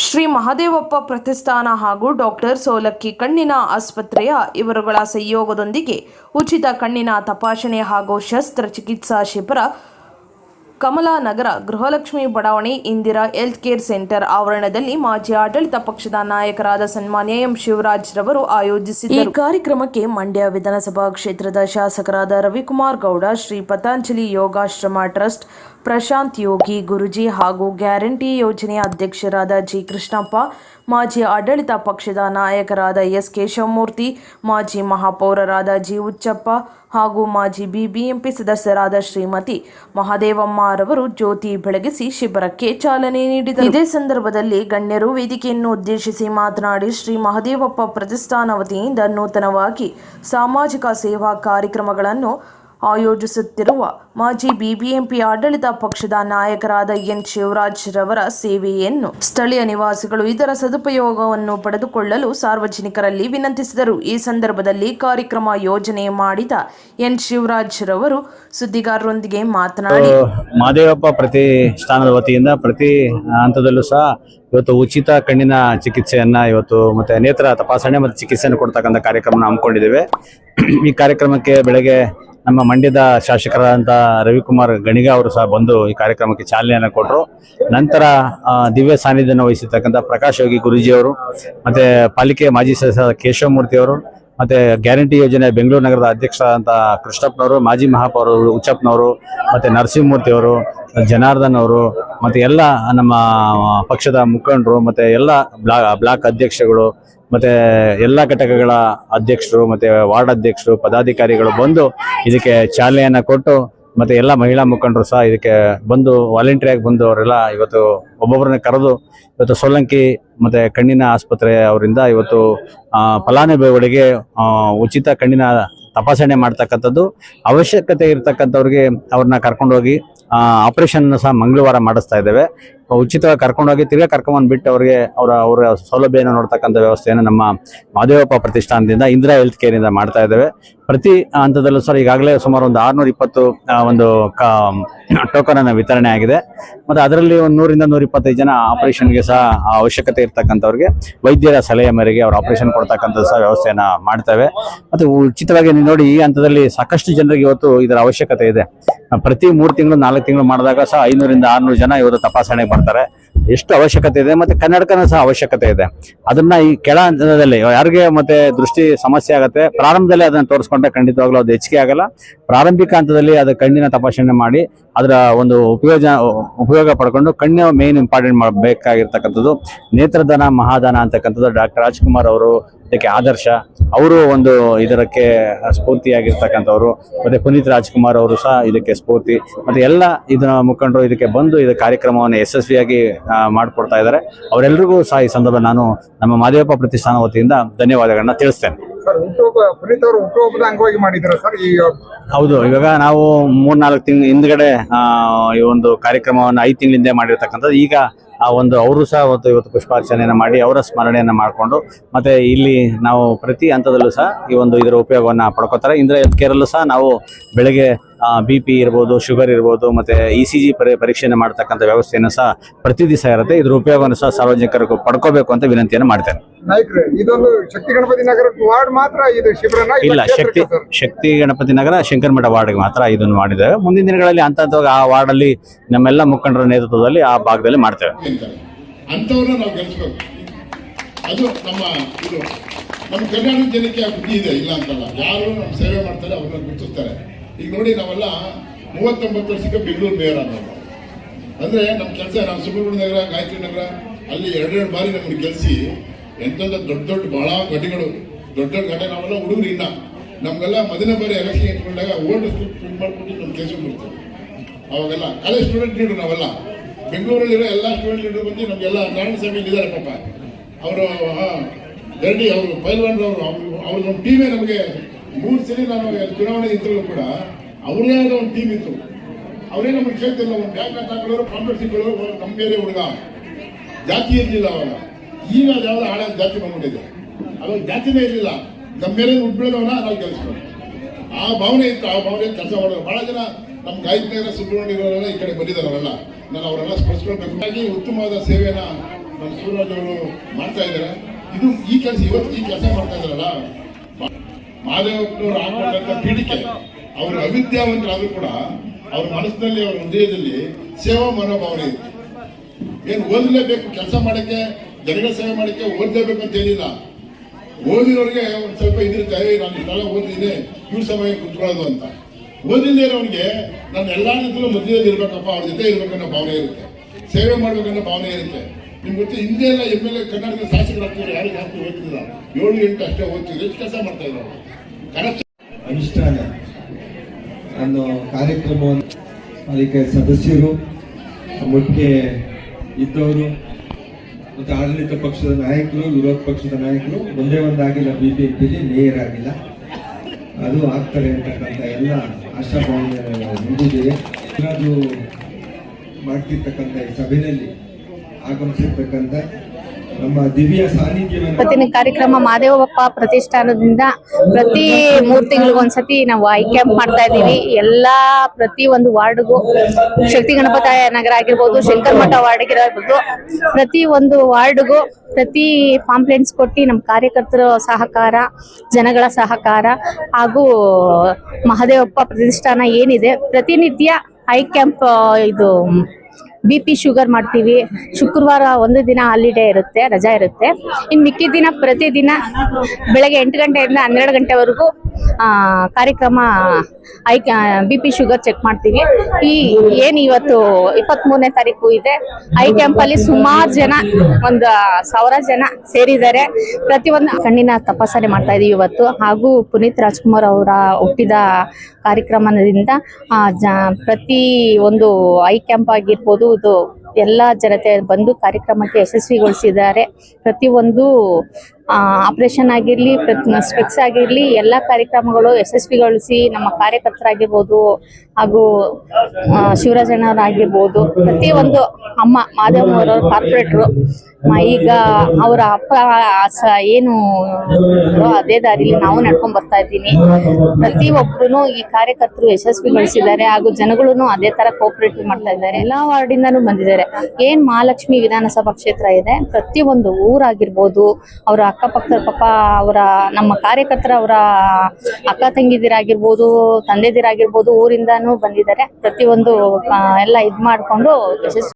ಶ್ರೀ ಮಹದೇವಪ್ಪ ಪ್ರತಿಷ್ಠಾನ ಹಾಗೂ ಡಾಕ್ಟರ್ ಸೋಲಕ್ಕಿ ಕಣ್ಣಿನ ಆಸ್ಪತ್ರೆಯ ಇವರುಗಳ ಸಹಯೋಗದೊಂದಿಗೆ ಉಚಿತ ಕಣ್ಣಿನ ತಪಾಸಣೆ ಹಾಗೂ ಶಸ್ತ್ರಚಿಕಿತ್ಸಾ ಶಿಬಿರ ಕಮಲಾನಗರ ಗೃಹಲಕ್ಷ್ಮಿ ಬಡಾವಣೆ ಇಂದಿರಾ ಹೆಲ್ತ್ ಕೇರ್ ಸೆಂಟರ್ ಆವರಣದಲ್ಲಿ ಮಾಜಿ ಆಡಳಿತ ಪಕ್ಷದ ನಾಯಕರಾದ ಸನ್ಮಾನ್ಯ ಎಂ ಶಿವರಾಜ್ ರವರು ಆಯೋಜಿಸಿದ್ದರು ಈ ಕಾರ್ಯಕ್ರಮಕ್ಕೆ ಮಂಡ್ಯ ವಿಧಾನಸಭಾ ಕ್ಷೇತ್ರದ ಶಾಸಕರಾದ ರವಿಕುಮಾರ್ ಗೌಡ ಶ್ರೀ ಪತಾಂಜಲಿ ಯೋಗಾಶ್ರಮ ಟ್ರಸ್ಟ್ ಪ್ರಶಾಂತ್ ಯೋಗಿ, ಗುರುಜಿ ಹಾಗೂ ಗ್ಯಾರಂಟಿ ಯೋಜನೆಯ ಅಧ್ಯಕ್ಷರಾದ ಜಿ ಕೃಷ್ಣಪ್ಪ, ಮಾಜಿ ಆಡಳಿತ ಪಕ್ಷದ ನಾಯಕರಾದ ಎಸ್ ಕೇಶವಮೂರ್ತಿ, ಮಾಜಿ ಮಹಾಪೌರರಾದ ಜಿ ಉಚ್ಚಪ್ಪ ಹಾಗೂ ಮಾಜಿ ಬಿಬಿಎಂಪಿ ಸದಸ್ಯರಾದ ಶ್ರೀಮತಿ ಮಹಾದೇವಮ್ಮರವರು ಜ್ಯೋತಿ ಬೆಳಗಿಸಿ ಶಿಬಿರಕ್ಕೆ ಚಾಲನೆ ನೀಡಿದರು. ಇದೇ ಸಂದರ್ಭದಲ್ಲಿ ಗಣ್ಯರು ವೇದಿಕೆಯನ್ನು ಉದ್ದೇಶಿಸಿ ಮಾತನಾಡಿ, ಶ್ರೀ ಮಹದೇವಪ್ಪ ಪ್ರತಿಷ್ಠಾನ ವತಿಯಿಂದ ನೂತನವಾಗಿ ಸಾಮಾಜಿಕ ಸೇವಾ ಕಾರ್ಯಕ್ರಮಗಳನ್ನು ಆಯೋಜಿಸುತ್ತಿರುವ ಮಾಜಿ ಬಿಬಿಎಂಪಿ ಆಡಳಿತ ಪಕ್ಷದ ನಾಯಕರಾದ ಎನ್ ಶಿವರಾಜ್ ರವರ ಸೇವೆಯನ್ನು ಸ್ಥಳೀಯ ನಿವಾಸಿಗಳು ಇದರ ಸದುಪಯೋಗವನ್ನು ಪಡೆದುಕೊಳ್ಳಲು ಸಾರ್ವಜನಿಕರಲ್ಲಿ ವಿನಂತಿಸಿದರು. ಈ ಸಂದರ್ಭದಲ್ಲಿ ಕಾರ್ಯಕ್ರಮ ಯೋಜನೆ ಮಾಡಿದ ಎನ್ ಶಿವರಾಜ್ ರವರು ಸುದ್ದಿಗಾರರೊಂದಿಗೆ ಮಾತನಾಡಿ ಮಾದೇವಪ್ಪ ಪ್ರತಿ ಸ್ಥಾನದ ವತಿಯಿಂದ ಪ್ರತಿ ಹಂತದಲ್ಲೂ ಸಹ ಇವತ್ತು ಉಚಿತ ಕಣ್ಣಿನ ಚಿಕಿತ್ಸೆಯನ್ನ ಇವತ್ತು ಮತ್ತೆ ನೇತ್ರ ತಪಾಸಣೆ ಮತ್ತು ಚಿಕಿತ್ಸೆಯನ್ನು ಕೊಡ್ತಕ್ಕಂಥ ಕಾರ್ಯಕ್ರಮ ಹಮ್ಮಿಕೊಂಡಿದ್ದೇವೆ. ಈ ಕಾರ್ಯಕ್ರಮಕ್ಕೆ ಬೆಳಗ್ಗೆ ನಮ್ಮ ಮಂಡ್ಯದ ಶಾಸಕರಾದಂಥ ರವಿಕುಮಾರ್ ಗಣಿಗ ಅವರು ಸಹ ಬಂದು ಈ ಕಾರ್ಯಕ್ರಮಕ್ಕೆ ಚಾಲನೆಯನ್ನು ಕೊಟ್ಟರು ನಂತರ ದಿವ್ಯ ಸಾನ್ನಿಧ್ಯನ ವಹಿಸಿರ್ತಕ್ಕಂಥ ಪ್ರಕಾಶ್ ಯೋಗಿ ಗುರೂಜಿಯವರು ಮತ್ತೆ ಪಾಲಿಕೆ ಮಾಜಿ ಸದಸ್ಯ ಕೇಶವಮೂರ್ತಿ ಅವರು, ಮತ್ತೆ ಗ್ಯಾರಂಟಿ ಯೋಜನೆ ಬೆಂಗಳೂರು ನಗರದ ಅಧ್ಯಕ್ಷರಾದಂಥ ಕೃಷ್ಣಪ್ಪನವರು, ಮಾಜಿ ಮಹಾಪೌರರು ಉಚ್ಚಪ್ಪನವರು, ಮತ್ತೆ ನರಸಿಂಹಮೂರ್ತಿ ಅವರು, ಜನಾರ್ದನ್ ಅವರು, ಮತ್ತೆ ಎಲ್ಲ ನಮ್ಮ ಪಕ್ಷದ ಮುಖಂಡರು, ಮತ್ತೆ ಎಲ್ಲ ಬ್ಲಾ, ಬ್ಲಾಕ್ ಅಧ್ಯಕ್ಷಗಳು ಮತ್ತೆ ಎಲ್ಲ ಘಟಕಗಳ ಅಧ್ಯಕ್ಷರು ಮತ್ತೆ ವಾರ್ಡ್ ಅಧ್ಯಕ್ಷರು, ಪದಾಧಿಕಾರಿಗಳು ಬಂದು ಇದಕ್ಕೆ ಚಾಲನೆಯನ್ನ ಕೊಟ್ಟು ಮತ್ತೆ ಎಲ್ಲ ಮಹಿಳಾ ಮುಖಂಡರು ಸಹ ಇದಕ್ಕೆ ಬಂದು ವಾಲಂಟಿಯರ್ ಬಂದು ಅವರೆಲ್ಲ ಇವತ್ತು ಒಬ್ಬೊಬ್ಬರನ್ನ ಕರೆದು ಇವತ್ತು ಸೋಲಂಕಿ ಮತ್ತೆ ಕಣ್ಣಿನ ಆಸ್ಪತ್ರೆ ಅವರಿಂದ ಇವತ್ತು ಫಲಾನುಭವಿಗಳಿಗೆ ಉಚಿತ ಕಣ್ಣಿನ ತಪಾಸಣೆ ಮಾಡ್ತಕ್ಕಂಥದ್ದು. ಅವಶ್ಯಕತೆ ಇರತಕ್ಕಂಥವ್ರಿಗೆ ಅವ್ರನ್ನ ಕರ್ಕೊಂಡೋಗಿ ಆಪರೇಷನ್ ಸಹ ಮಂಗಳವಾರ ಮಾಡಿಸ್ತಾ ಇದ್ದೇವೆ. ಉಚಿತವಾಗಿ ಕರ್ಕೊಂಡೋಗಿ ತಿರ್ಗಾ ಕರ್ಕೊಂಡ್ಬಂದ್ಬಿಟ್ಟು ಅವ್ರಿಗೆ ಅವರ ಅವರ ಸೌಲಭ್ಯನ ನೋಡ್ತಕ್ಕಂಥ ವ್ಯವಸ್ಥೆಯನ್ನು ನಮ್ಮ ಮಹದೇವಪ್ಪ ಪ್ರತಿಷ್ಠಾನದಿಂದ ಇಂದಿರಾ ಹೆಲ್ತ್ ಕೇರ್ ಇಂದ ಮಾಡ್ತಾ ಇದ್ದೇವೆ. ಪ್ರತಿ ಹಂತದಲ್ಲೂ ಸರ್ ಈಗಾಗಲೇ ಸುಮಾರು ಒಂದು ಆರುನೂರ ಇಪ್ಪತ್ತು ಒಂದು ಟೋಕನ್ ಟೋಕನನ್ನು ವಿತರಣೆ ಆಗಿದೆ. ಮತ್ತು ಅದರಲ್ಲಿ ಒಂದು ನೂರಿಂದ ನೂರ ಇಪ್ಪತ್ತೈದು ಜನ ಆಪರೇಷನ್ಗೆ ಸಹ ಅವಶ್ಯಕತೆ ಇರ್ತಕ್ಕಂಥವ್ರಿಗೆ, ವೈದ್ಯರ ಸಲಹೆ ಮೇರೆಗೆ ಅವ್ರು ಆಪರೇಷನ್ ಕೊಡ್ತಕ್ಕಂಥ ಸಹ ವ್ಯವಸ್ಥೆಯನ್ನು ಮಾಡ್ತೇವೆ. ಮತ್ತು ಉಚಿತವಾಗಿ ನೋಡಿ ಈ ಹಂತದಲ್ಲಿ ಸಾಕಷ್ಟು ಜನರಿಗೆ ಇವತ್ತು ಇದರ ಅವಶ್ಯಕತೆ ಇದೆ. ಪ್ರತಿ ಮೂರು ತಿಂಗಳು, ನಾಲ್ಕು ತಿಂಗಳು ಮಾಡಿದಾಗ ಸಹ ಐನೂರಿಂದ ಆರುನೂರು ಜನ ಇವತ್ತು ತಪಾಸಣೆಗೆ ಬರ್ತಾರೆ. ಎಷ್ಟು ಅವಶ್ಯಕತೆ ಇದೆ ಮತ್ತೆ ಕನ್ನಡಕನ ಸಹ ಅವಶ್ಯಕತೆ ಇದೆ. ಅದನ್ನ ಈ ಕೆಳ ಹಂತದಲ್ಲಿ ಯಾರಿಗೆ ಮತ್ತೆ ದೃಷ್ಟಿ ಸಮಸ್ಯೆ ಆಗುತ್ತೆ, ಪ್ರಾರಂಭದಲ್ಲಿ ಅದನ್ನ ತೋರಿಸ್ಕೊಂಡ್ರೆ ಖಂಡಿತವಾಗ್ಲೂ ಅದು ಹೆಚ್ಚಿಗೆ ಆಗಲ್ಲ. ಪ್ರಾರಂಭಿಕ ಹಂತದಲ್ಲಿ ಅದು ಕಣ್ಣಿನ ತಪಾಸಣೆ ಮಾಡಿ, ಅದರ ಒಂದು ಉಪಯೋಗ ಉಪಯೋಗ ಪಡ್ಕೊಂಡು ಕಣ್ಣು ಮೇನ್ ಇಂಪಾರ್ಟೆಂಟ್ ಮಾಡಬೇಕಾಗಿರ್ತಕ್ಕಂಥದ್ದು, ನೇತ್ರದಾನ, ಮಹಾದಾನ ಅಂತಕ್ಕಂಥದ್ದು ಡಾಕ್ಟರ್ ರಾಜ್ಕುಮಾರ್ ಅವರು ಇದಕ್ಕೆ ಆದರ್ಶ. ಅವರು ಒಂದು ಇದಕ್ಕೆ ಸ್ಫೂರ್ತಿಯಾಗಿರ್ತಕ್ಕಂಥವ್ರು. ಮತ್ತೆ ಪುನೀತ್ ರಾಜ್ಕುಮಾರ್ ಅವರು ಸಹ ಇದಕ್ಕೆ ಸ್ಫೂರ್ತಿ. ಮತ್ತೆ ಎಲ್ಲ ಇದನ್ನ ಮುಖಂಡರು ಇದಕ್ಕೆ ಬಂದು ಇದು ಕಾರ್ಯಕ್ರಮವನ್ನು ಯಶಸ್ವಿಯಾಗಿ ಮಾಡಿಕೊಡ್ತಾ ಇದ್ದಾರೆ. ಅವರೆಲ್ಲರಿಗೂ ಸಹ ಈ ಸಂದರ್ಭ ನಾನು ನಮ್ಮ ಮಾದೇವಪ್ಪ ಪ್ರತಿಷ್ಠಾನ ವತಿಯಿಂದ ಧನ್ಯವಾದಗಳನ್ನ ತಿಳಿಸ್ತೇನೆ. ಅಂಗವಾಗಿ ಮಾಡಿದ್ರ ಸರ್? ಈ ಹೌದು ಇವಾಗ ನಾವು ಮೂರ್ನಾಲ್ಕು ತಿಂಗಳ ಹಿಂದ್ಗಡೆ ಈ ಒಂದು ಕಾರ್ಯಕ್ರಮವನ್ನು ಐದು ತಿಂಗಳಿಂದ ಮಾಡಿರ್ತಕ್ಕಂಥದ್ದು. ಈಗ ಆ ಒಂದು ಅವರು ಸಹ ಅವತ್ತು ಇವತ್ತು ಪುಷ್ಪಾರ್ಚನೆಯನ್ನು ಮಾಡಿ ಅವರ ಸ್ಮರಣೆಯನ್ನು ಮಾಡಿಕೊಂಡು ಮತ್ತೆ ಇಲ್ಲಿ ನಾವು ಪ್ರತಿ ಹಂತದಲ್ಲೂ ಸಹ ಈ ಒಂದು ಇದರ ಉಪಯೋಗವನ್ನು ಪಡ್ಕೋತಾರೆ. ಇಂದ್ರ ಹೆಲ್ತ್ ಕೇರಲ್ಲೂ ಸಹ ನಾವು ಬೆಳಗ್ಗೆ ಬಿ ಪಿ ಇರ್ಬೋದು, ಶುಗರ್ ಇರ್ಬೋದು, ಮತ್ತೆ ಇ ಸಿ ಜಿ ಪರಿ, ಪರೀಕ್ಷೆಯನ್ನು ಮಾಡ್ತಕ್ಕಂಥ ವ್ಯವಸ್ಥೆಯನ್ನು ಸಹ ಪ್ರತಿ ದಿವಸ ಇರುತ್ತೆ. ಇದರ ಉಪಯೋಗವನ್ನು ಸಹ ಸಾರ್ವಜನಿಕರಿಗೂ ಪಡ್ಕೋಬೇಕು ಅಂತ ವಿನಂತಿಯನ್ನು ಮಾಡ್ತೇನೆ. ನಾಯಕರು ಇದೊಂದು ಶಕ್ತಿ ಗಣಪತಿ ನಗರ ವಾರ್ಡ್ ಮಾತ್ರ ಇದು ಶಿಬಿರನ ಇಲ್ಲ ಶಕ್ತಿ ಶಕ್ತಿ ಗಣಪತಿ ನಗರ ಶಂಕರಮಠ ವಾರ್ಡ್ಗೆ ಮಾತ್ರ ಇದನ್ನು ಮಾಡಿದ್ದೇವೆ. ಮುಂದಿನ ದಿನಗಳಲ್ಲಿ ಅಂತ ಆ ಆ ವಾರ್ಡಲ್ಲಿ ನಮ್ಮೆಲ್ಲ ಮುಖಂಡರ ನೇತೃತ್ವದಲ್ಲಿ ಆ ಭಾಗದಲ್ಲಿ ಮಾಡ್ತೇವೆ. ಅಂಥವ್ರನ್ನ ನಾವು ಅದು ನಮ್ಮ ಇದು ನಮ್ಮ ಕರ್ನಾಟಕ ಜನಕ್ಕೆ ಆ ಬುದ್ಧಿ ಇದೆ ಇಲ್ಲ ಅಂತಲ್ಲ. ಯಾರು ನಮ್ಮ ಸೇವೆ ಮಾಡ್ತಾರೆ ಅವ್ರನ್ನ ಗುರುತಿಸ್ತಾರೆ. ಈಗ ನೋಡಿ ನಾವೆಲ್ಲ ಮೂವತ್ತೊಂಬತ್ತು ವರ್ಷಕ್ಕೆ ಬೆಂಗಳೂರು ಮೇಯರ್ ಅನ್ನೋದು ಅಂದರೆ ನಮ್ಮ ಕೆಲಸ ನಾವು ಸುಬ್ರಹ್ಮಣ್ಯ ನಗರ ಗಾಯತ್ರಿ ನಗರ ಅಲ್ಲಿ ಎರಡೆರಡು ಬಾರಿ ನಮ್ಮನ್ನು ಗೆಲ್ಲಿಸಿ ಎಂತೆಂಥ ದೊಡ್ಡ ದೊಡ್ಡ ಬಹಳ ಘಟನೆಗಳು ದೊಡ್ಡ ದೊಡ್ಡ ಘಟನೆ ನಾವೆಲ್ಲ ಹುಡುಗರು ಇನ್ನ ನಮ್ಗೆಲ್ಲ ಮೊದಲನೇ ಬಾರಿ ಎಲೆಕ್ಷನ್ ಇಟ್ಕೊಂಡಾಗ ಓಲ್ಡ್ ಪ್ರಿಂಟ್ ಮಾಡ್ಕೊಂಡು ನಮ್ಮ ಕೆಲಸ ಮಾಡ್ತೀವಿ ಅವಾಗೆಲ್ಲ ಕಾಲೇಜ್ ಸ್ಟೂಡೆಂಟ್ ಲೀಡರ್ ನಾವೆಲ್ಲ. ಬೆಂಗಳೂರಲ್ಲಿರೋ ಎಲ್ಲ ಸ್ಟೂಡೆಂಟ್ ಲೀಡರ್ ಬಂದು ನಮಗೆಲ್ಲ ನಾರಾಯಣ ಸ್ವಾಮಿ ಇದ್ದಾರೆ ಪಾಪ. ಅವರು ಗರಡಿ ಅವರು ಪೈಲ್ವಾನ್ ಅವರು. ಅವ್ರ ನಮ್ಮ ಟೀಮೇ ನಮಗೆ ಮೂರು ಸರಿ ನಾನು ಚುನಾವಣೆ ನಿಂತರೂ ಕೂಡ ಅವ್ರದೇ ಆದ ಒಂದು ಟೀಮ್ ಇತ್ತು. ಅವರೇ ನಮಗೆ ಕೇಳ್ತಿಲ್ಲ, ಒಂದು ಬ್ಯಾಂಕ್ ಹಾಕೊಳ್ಳೋರು ಕಾಂಪ್ಲೆಕ್ಸ್ ಇಟ್ಕೊಳ್ಳೋರು ನಮ್ಮ ಬೇರೆ ಹುಡುಗ. ಜಾತಿ ಇರಲಿಲ್ಲ ಅವಾಗ. ಈಗ ಯಾವ್ದು ಹಳೆ ಜಾತಿ ಬಂದ್ಬಿಟ್ಟಿದೆ. ಅದು ಜಾತಿನೇ ಇರಲಿಲ್ಲ. ನಮ್ಮ ಮೇಲೆ ಉಟ್ಬಿಡೋದವನ್ನ ನಾವು ಆ ಭಾವನೆ ಇತ್ತು, ಆ ಭಾವನೆ ಕೆಲಸ ಮಾಡೋರು ಬಹಳ ಜನ ನಮ್ಮ ಗಾಯತ್ರಿ ನಗರ ಸುಬ್ರಹ್ಮಣ್ಯ ಇರೋರೆಲ್ಲ ಈ ಕಡೆ ಬಂದಿದ್ದಾರೆ ಅವರೆಲ್ಲ ನಾನು ಅವರೆಲ್ಲ ಸ್ಪರ್ಶಿಸ್ಕೊಳ್ಬೇಕು. ಹಾಗಾಗಿ ಉತ್ತಮವಾದ ಸೇವೆಯನ್ನ ನಮ್ಮ ಸೂರಜ್ ಮಾಡ್ತಾ ಇದ್ದಾರೆ. ಇದು ಈ ಕೆಲಸ, ಇವತ್ತು ಈ ಕೆಲಸ ಮಾಡ್ತಾ ಇದ್ದಾರಲ್ಲ. ಮಹಾದೇವಪ್ಪನವರು ಹಾಕೊಂಡಂತ ಪೀಠಿಕೆ ಅವರು ಅವಿದ್ಯಾವಂತರಾದ್ರೂ ಕೂಡ ಅವ್ರ ಮನಸ್ಸಿನಲ್ಲಿ, ಅವ್ರ ಹೃದಯದಲ್ಲಿ ಸೇವಾ ಮನೋಭಾವನೆ ಇತ್ತು. ಏನು ಓದಲೇಬೇಕು, ಕೆಲಸ ಮಾಡಕ್ಕೆ ಜನಗಳ ಸೇವೆ ಮಾಡಕ್ಕೆ ಓದಲೇಬೇಕು ಅಂತ ಏನಿಲ್ಲ ಓದಿರೋರಿಗೆ ಒಂದ್ ಸ್ವಲ್ಪ ಇದಿರುತ್ತೆ "ಏಯ್, ನಾನು ಇಷ್ಟೆಲ್ಲ ಓದಿದ್ದೀನಿ ಇವ್ರ ಸಮಯ ಕುತ್ಕೊಳ್ಳೋದು ಅಂತ. ಓದಿಲ್ಲದೆ ಇರೋನಿಗೆ ನಾನು ಎಲ್ಲಾ ರೀತಿಯಲ್ಲೂ ಮಧ್ಯದಲ್ಲಿ ಇರ್ಬೇಕಪ್ಪ ಅವ್ರ ಜೊತೆ ಇರ್ಬೇಕನ್ನೋ ಭಾವನೆ ಇರುತ್ತೆ. ಸೇವೆ ಮಾಡ್ಬೇಕನ್ನೋ ಭಾವನೆ ಇರುತ್ತೆ. ನಿಮ್ಗೆ ಗೊತ್ತು ಹಿಂದೆ ಎಲ್ಲ ಎಂ ಎಲ್ ಎ ಕರ್ನಾಟಕದ ಶಾಸಕರಾಗ್ತಿದ್ರು ಯಾರು ಜಾಸ್ತಿ ಓದ್ತಿಲ್ಲ. ಏಳು ಎಂಟು ಅಷ್ಟೇ ಓದ್ತಿದ್ರು ಎಷ್ಟು ಕೆಲಸ ಮಾಡ್ತಾ ಇದ್ರು ಕರೆಕ್ಟ್. ಅನುಷ್ಠಾನ ನಾನು ಕಾರ್ಯಕ್ರಮವನ್ನು ಅದಕ್ಕೆ ಸದಸ್ಯರು ಮುಖ್ಯ ಇದ್ದವರು ಮತ್ತು ಆಡಳಿತ ಪಕ್ಷದ ನಾಯಕರು, ವಿರೋಧ ಪಕ್ಷದ ನಾಯಕರು ಒಂದೇ ಒಂದಾಗಿಲ್ಲ ಬಿ ಪಿ ಪಿಲಿ ಮೇಯರ್ ಆಗಿಲ್ಲ ಅದು ಆಗ್ತಾರೆ ಅಂತಕ್ಕಂಥ ಎಲ್ಲ ಆಶಾಭಾವನೆ ಹೊಂದಿದ್ದೇವೆ ಅದು ಮಾಡ್ತಿರ್ತಕ್ಕಂಥ ಈ ಸಭೆಯಲ್ಲಿ ಆಗಮಿಸಿರ್ತಕ್ಕಂಥ ಇವತ್ತಿನ ಕಾರ್ಯಕ್ರಮ ಮಾದೇವಪ್ಪ ಪ್ರತಿಷ್ಠಾನದಿಂದ ಪ್ರತಿ ಮೂರ್ ತಿಂಗಳಿಗೊಂದ್ಸತಿ ನಾವು ಐ ಕ್ಯಾಂಪ್ ಮಾಡ್ತಾ ಇದೀವಿ ಎಲ್ಲಾ ಪ್ರತಿ ಒಂದು ವಾರ್ಡ್ಗೂ ಶಕ್ತಿ ಗಣಪತ ನಗರ ಆಗಿರ್ಬೋದು, ಶಂಕರ್ ಮಠ ವಾರ್ಡ್ ಆಗಿರ್ಬೋದು, ಪ್ರತಿ ಒಂದು ವಾರ್ಡ್ಗೂ ಪ್ರತಿ ಪಾಂಪ್ಲೆಂಟ್ಸ್ ಕೊಟ್ಟು ನಮ್ಮ ಕಾರ್ಯಕರ್ತರ ಸಹಕಾರ, ಜನಗಳ ಸಹಕಾರ ಹಾಗೂ ಮಹದೇವಪ್ಪ ಪ್ರತಿಷ್ಠಾನ ಏನಿದೆ, ಪ್ರತಿನಿತ್ಯ ಐ ಕ್ಯಾಂಪ್ ಇದು ಬಿ ಪಿ ಶುಗರ್ ಮಾಡ್ತೀವಿ. ಶುಕ್ರವಾರ ಒಂದು ದಿನ ಹಾಲಿಡೇ ಇರುತ್ತೆ, ರಜಾ ಇರುತ್ತೆ. ಇನ್ನು ಮಿಕ್ಕಿದ ದಿನ ಪ್ರತಿದಿನ ಬೆಳಗ್ಗೆ ಎಂಟು ಗಂಟೆಯಿಂದ ಹನ್ನೆರಡು ಗಂಟೆವರೆಗೂ ಕಾರ್ಯಕ್ರಮ eye B P sugar check ಮಾಡ್ತೀವಿ. ಈ ಏನು ಇವತ್ತು ಇಪ್ಪತ್ತ್ ಮೂರನೇ ತಾರೀಕು ಇದೆ, ಐ ಕ್ಯಾಂಪಲ್ಲಿ ಸುಮಾರು ಜನ, ಒಂದು ಸಾವಿರ ಜನ ಸೇರಿದ್ದಾರೆ. ಪ್ರತಿಯೊಂದು ಕಣ್ಣಿನ ತಪಾಸಣೆ ಮಾಡ್ತಾ ಇದೀವಿ ಇವತ್ತು. ಹಾಗೂ ಪುನೀತ್ ರಾಜ್ಕುಮಾರ್ ಅವರ ಹುಟ್ಟಿದ ಕಾರ್ಯಕ್ರಮದಿಂದ ಪ್ರತಿ ಒಂದು ಐ ಕ್ಯಾಂಪ್ ಆಗಿರ್ಬೋದು, ಇದು ಎಲ್ಲ ಜನತೆ ಬಂದು ಕಾರ್ಯಕ್ರಮಕ್ಕೆ ಯಶಸ್ವಿಗೊಳಿಸಿದ್ದಾರೆ. ಪ್ರತಿಯೊಂದು ಆಪರೇಷನ್ ಆಗಿರ್ಲಿ ಪ್ರತಿ ಸ್ಪೆಕ್ಸ್ ಆಗಿರ್ಲಿ, ಎಲ್ಲ ಕಾರ್ಯಕ್ರಮಗಳು ಯಶಸ್ವಿಗೊಳಿಸಿ ನಮ್ಮ ಕಾರ್ಯಕರ್ತರಾಗಿರ್ಬೋದು ಹಾಗೂ ಶಿವರಾಜಣ್ಣವರಾಗಿರ್ಬೋದು, ಪ್ರತಿಯೊಂದು ಅಮ್ಮ ಮಾಧವನವರ ಕಾರ್ಪೊರೇಟ್ರು ಈಗ ಅವರ ಅಪ್ಪ ಏನು ಅದೇ ದಾರಿಲಿ ನಾವು ನಡ್ಕೊಂಡ್ ಬರ್ತಾ ಇದ್ದೀನಿ. ಪ್ರತಿಯೊಬ್ಬರು ಈ ಕಾರ್ಯಕರ್ತರು ಯಶಸ್ವಿಗೊಳಿಸಿದ್ದಾರೆ ಹಾಗೂ ಜನಗಳು ಅದೇ ತರ ಕೋಪರೇಟಿವ್ ಮಾಡ್ತಾ ಇದ್ದಾರೆ. ಎಲ್ಲಾ ವಾರ್ಡಿಂದನೂ ಬಂದಿದ್ದಾರೆ. ಏನ್ ಮಹಾಲಕ್ಷ್ಮಿ ವಿಧಾನಸಭಾ ಕ್ಷೇತ್ರ ಇದೆ? ಪ್ರತಿಯೊಂದು ಊರಾಗಿರ್ಬೋದು, ಅವರ ಅಕ್ಕಪಕ್ಕದ ಪಾಪ ಅವರ, ನಮ್ಮ ಕಾರ್ಯಕರ್ತರ ಅವರ ಅಕ್ಕ ತಂಗಿದಿರಾಗಿರ್ಬೋದು, ತಂದೆದಿರಾಗಿರ್ಬೋದು, ಊರಿಂದಾನು ಬಂದಿದ್ದಾರೆ. ಪ್ರತಿಯೊಂದು ಎಲ್ಲ ಇದ್ ಮಾಡ್ಕೊಂಡು ಯಶಸ್ವಿ